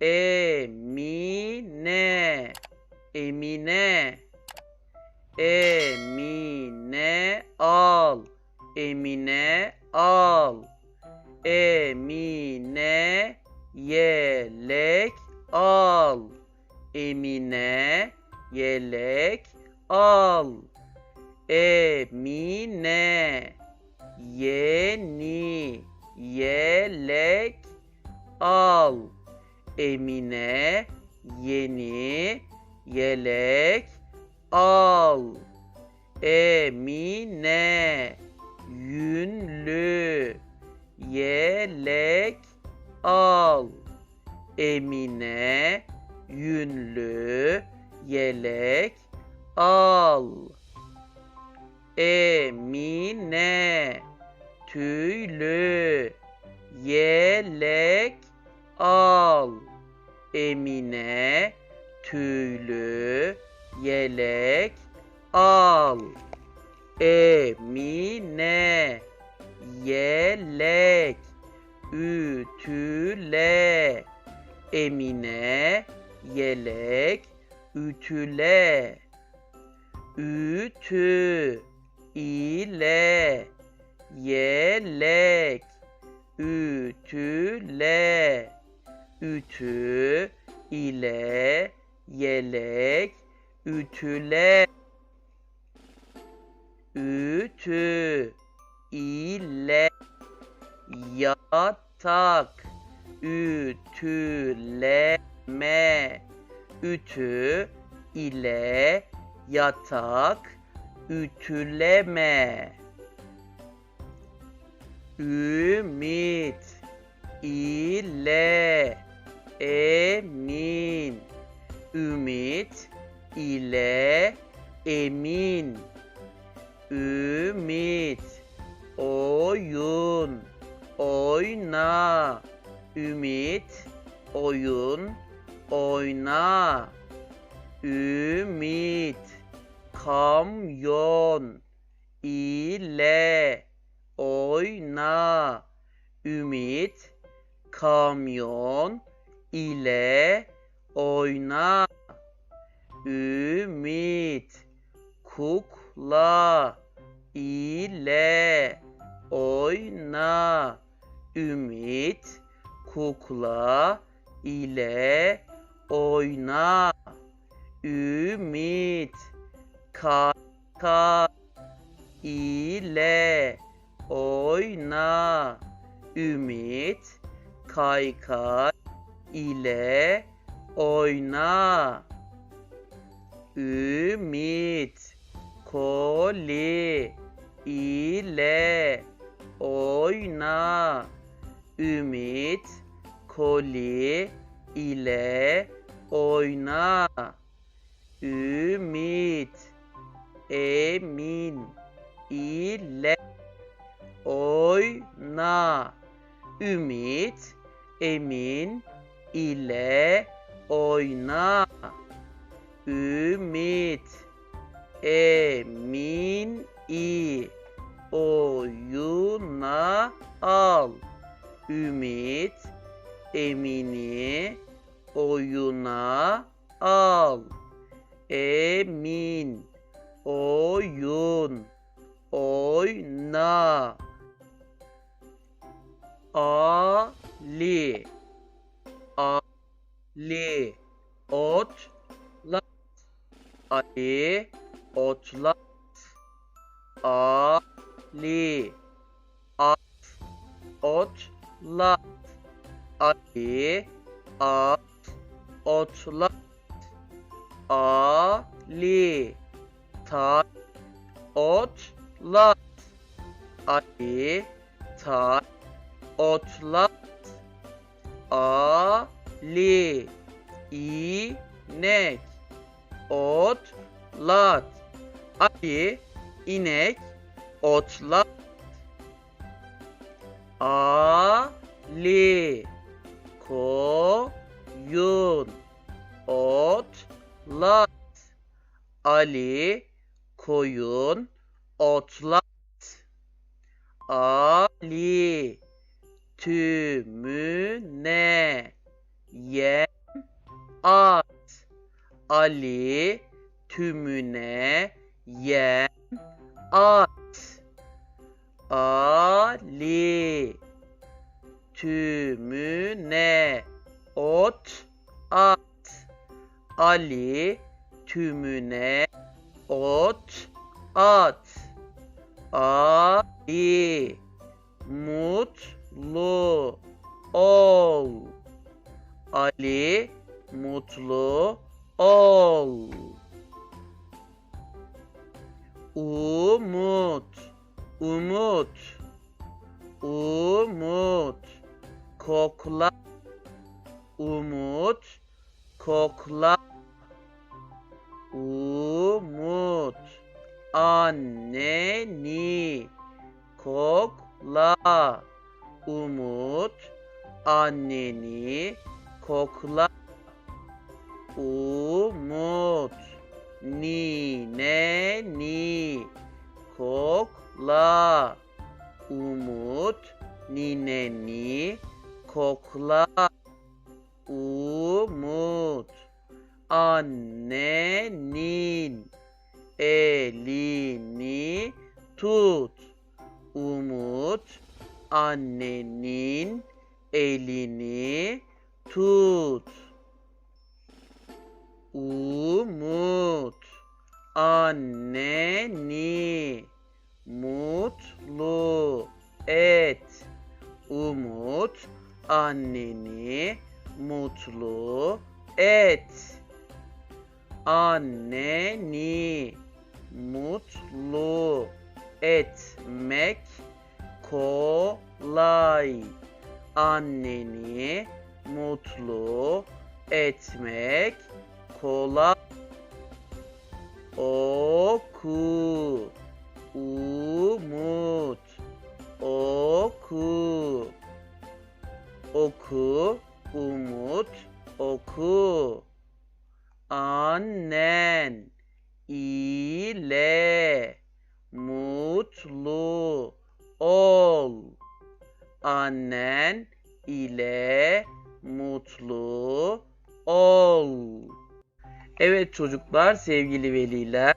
Emine. Emine. Emine al. Emine al. Emine yelek al. Emine yelek al. Emine yeni yelek al. Emine yeni yelek al. Emine yünlü yelek al. Emine yünlü yelek al. Emine tüylü yelek al. Emine tüylü yelek al. Emine yelek ütüle. Emine yelek ütüle. Ütü ile yelek ütüle. Ütü ile yelek ütüle. Ütü ile yatak ütüleme ütü ile yatak ütüleme ümit ile emin. Ümit ile emin. Ümit. Oyun. Oyna. Ümit. Oyun. Oyna. Ümit. Kamyon ile oyna. Ümit. Kamyon ile oyna. Ümit kukla ile oyna. Ümit kukla ile oyna. Ümit kaka ile oyna. Ümit kaykay ile oyna. Ümit koli ile oyna. Ümit koli ile oyna. Ümit emin ile oyna. Ümit emin ile oyna. Ümit emin i. Oyuna al. Ümit emini oyuna al. Emin oyun oyna. Ali Ali otlat Ali otlat Ali at. Otlat Ali at. Otlat Ali ta otlat Ali ta otlat Ali inek otlat Ali inek otlat. Ali koyun otlat. Ali koyun otlat. Ali tümüne ye Ali tümüne yem at. Ali tümüne ot at. Ali tümüne ot at. Ali mutlu ol. Ali mutlu ol. Umut, umut, umut, kokla, umut, kokla, umut, anneni, kokla, umut, anneni, kokla, umut, nineni, kokla, umut, nineni, kokla, umut, annenin, elini tut, umut, annenin elini tut. Umut anneni mutlu et. Umut anneni mutlu et. Anneni mutlu etmek kolay. Anneni mutlu etmek kolay. Oku. Umut. Oku. Oku. Umut. Oku. Annen ile mutlu ol. Annen ile mutlu ol. Evet çocuklar, sevgili veliler,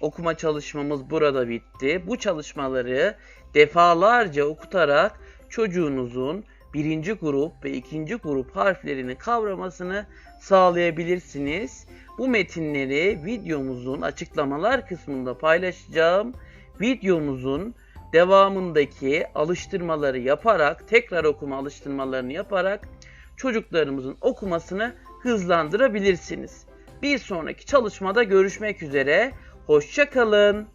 okuma çalışmamız burada bitti. Bu çalışmaları defalarca okutarak çocuğunuzun birinci grup ve ikinci grup harflerini kavramasını sağlayabilirsiniz. Bu metinleri videomuzun açıklamalar kısmında paylaşacağım. Videomuzun devamındaki alıştırmaları yaparak, tekrar okuma alıştırmalarını yaparak çocuklarımızın okumasını hızlandırabilirsiniz. Bir sonraki çalışmada görüşmek üzere. Hoşça kalın.